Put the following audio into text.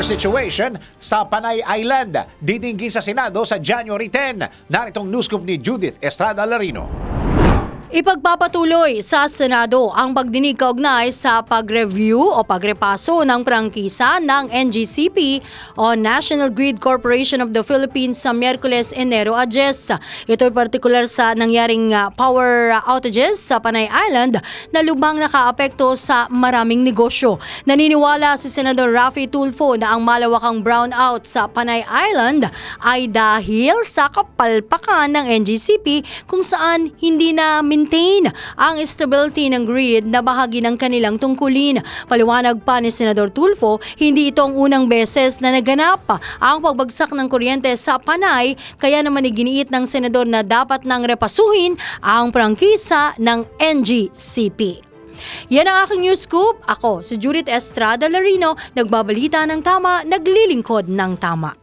power situation sa Panay Island. Didinggin sa Senado sa January 10. Naritong news scoop ni Judith Estrada Larino. Ipagpapatuloy sa Senado ang pagdinig kaugnay sa pag-review o pagrepaso ng prangkisa ng NGCP o National Grid Corporation of the Philippines sa Miyerkules, Enero a 10. Ito'y partikular sa nangyaring uh, power outages sa Panay Island na lubhang nakaapekto sa maraming negosyo. Naniniwala si Senador Rafi Tulfo na ang malawakang brownout sa Panay Island ay dahil sa kapalpakan ng NGCP kung saan hindi na maintain ang stability ng grid na bahagi ng kanilang tungkulin. Paliwanag pa ni Senador Tulfo, hindi ito ang unang beses na naganap ang pagbagsak ng kuryente sa Panay kaya naman iginiit ng senador na dapat nang repasuhin ang prangkisa ng NGCP. Yan ang aking news scoop. Ako, si Judith Estrada Larino, nagbabalita ng tama, naglilingkod ng tama.